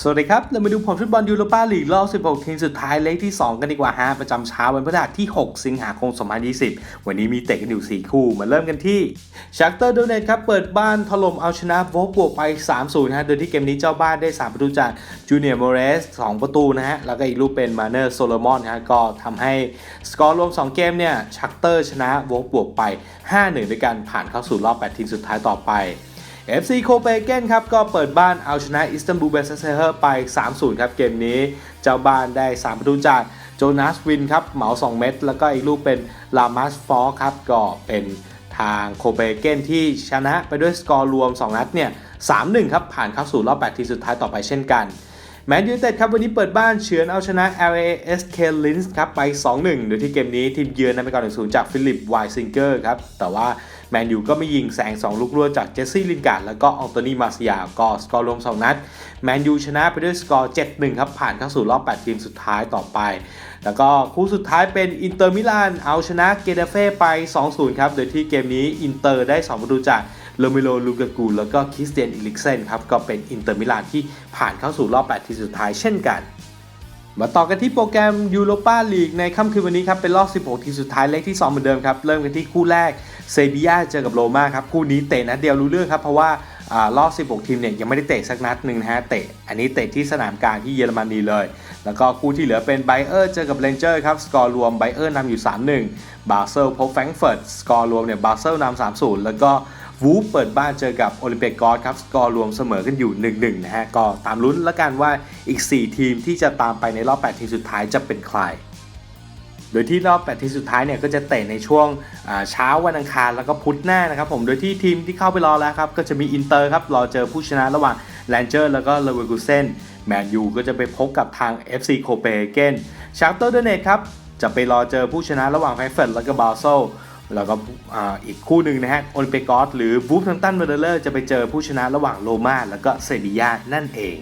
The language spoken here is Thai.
สวัสดีครับ เรามาดูผลฟุตบอลยูโรปาลีกรอบ 16 ทีมสุดท้ายเลขที่ 2 กันดีกว่าฮะ ประจำเช้าวันพฤหัสที่ 6 สิงหาคม 2020 วันนี้มีเตะกันอยู่ 4 คู่ มาเริ่มกันที่ชักเตอร์โดเนตครับ เปิดบ้านถล่มเอาชนะโวกบวกไป 3-0 ฮะ โดยที่เกมนี้เจ้าบ้านได้ 3 ประตูจากจูเนียร์โมเรส 2 ประตูนะฮะ แล้วก็อีกลูกเป็นมาเนอร์โซโลมอนฮะ ก็ทำให้สกอร์รวม 2 เกมเนี่ยชักเตอร์ชนะโวกบวกไป 5-1 ด้วยกันผ่านเข้าสู่รอบ 8 ทีมสุดท้ายต่อไป FC โคเปเกนครับก็เปิดบ้านเอาชนะอิสตันบูลเบสเซอร์ไป 3-0 ครับเกมนี้ เจ้าบ้านได้ 3 ประตูจากโจนาสวินครับเหมา 2 เม็ดแล้วก็อีกลูกเป็นลามัสฟอร์ครับก็เป็นทางโคเปเกนที่ชนะไปด้วยสกอร์รวม 2 นัดเนี่ย 3-1 ครับผ่านเข้าสู่รอบ 8 ทีสุดท้ายต่อไปเช่นกันแมนยูเต็ดครับวันนี้เปิดบ้านเฉือนเอาชนะ LASK Linz ครับไป 2-1 โดยที่เกมนี้ทีมเยือนนำไปก่อน1-0จากฟิลิปไวซิงเกอร์ครับแต่ว่า แมนยูก็ไม่ยิงแซง2 ลูกรั่วจากเจสซี่ลินการ์ดแล้วก็อองโตนีมาเซียก็สกอร์รวม 2 นัด แมนยูชนะไปด้วยสกอร์ 7-1 ครับ ผ่านเข้าสู่รอบ 8 ทีมสุดท้ายต่อไป แล้วก็คู่สุดท้ายเป็นอินเตอร์มิลานเอาชนะเกเดเฟ่ไป 2-0 ครับ โดยที่เกมนี้อินเตอร์ได้ 2 ประตูจากโลเมโลลูกากูแล้วก็คริสเตียนอิลิกเซนครับก็เป็นอินเตอร์มิลานที่ผ่านเข้าสู่รอบ 8 ทีมสุดท้ายเช่นกันมาต่อกันที่โปรแกรมยูโรปาลีกในค่ำคืนวันนี้ครับ เป็นรอบ 16 ทีมสุดท้ายเลขที่ 2 เหมือนเดิมครับ เริ่มกันที่คู่แรก เซบียาเจอกับโรม่าครับคู่นี้เตะนัดเดียวรู้เรื่องครับ เพราะว่าอรอบ 16 ทีมเนี่ยยังไม่ได้เตะสักนัดหนึ่งนะฮะเตะ อันนี้เตะที่สนามกลางที่เยอรมนีเลย แล้วก็คู่ที่เหลือเป็นไบเออร์เจอกับเรนเจอร์ครับ สกอร์รวมไบเออร์นำอยู่ 3-1 บาเซลพบแฟรงก์เฟิร์ต สกอร์รวมเนี่ยบาเซลนำ3-0 แล้วก็วูฟเปิดบ้านเจอกับโอลิมเปิกกอสครับ สกอร์รวมเสมอกันอยู่ 1-1 นะฮะ ก็ตามลุ้นแล้วกันว่าอีก 4 ทีมที่จะตามไปในรอบ 8 ทีมสุดท้ายจะเป็นใคร โดยที่รอบ 8 ทีมสุดท้ายเนี่ยก็จะเตะในช่วงเช้าวันอังคารแล้วก็พุธหน้านะครับผม โดยที่ทีมที่เข้าไปรอแล้วครับ ก็จะมีอินเตอร์ครับ รอเจอผู้ชนะระหว่างแลนเจอร์แล้วก็เลเวอร์กูเซนแมนยูก็จะไปพบกับทาง FC โคเปเกนชาร์เตอร์เดเนตครับ จะไปรอเจอผู้ชนะระหว่างแฟร์เฟิร์ตแล้วก็บาโซแล้วก็อีกคู่หนึ่งนะฮะโอลิเปกอสหรือวูฟทังตันเวอร์เลอร์จะไปเจอผู้ชนะระหว่างโรมาแล้วก็เซบียานั่นเอง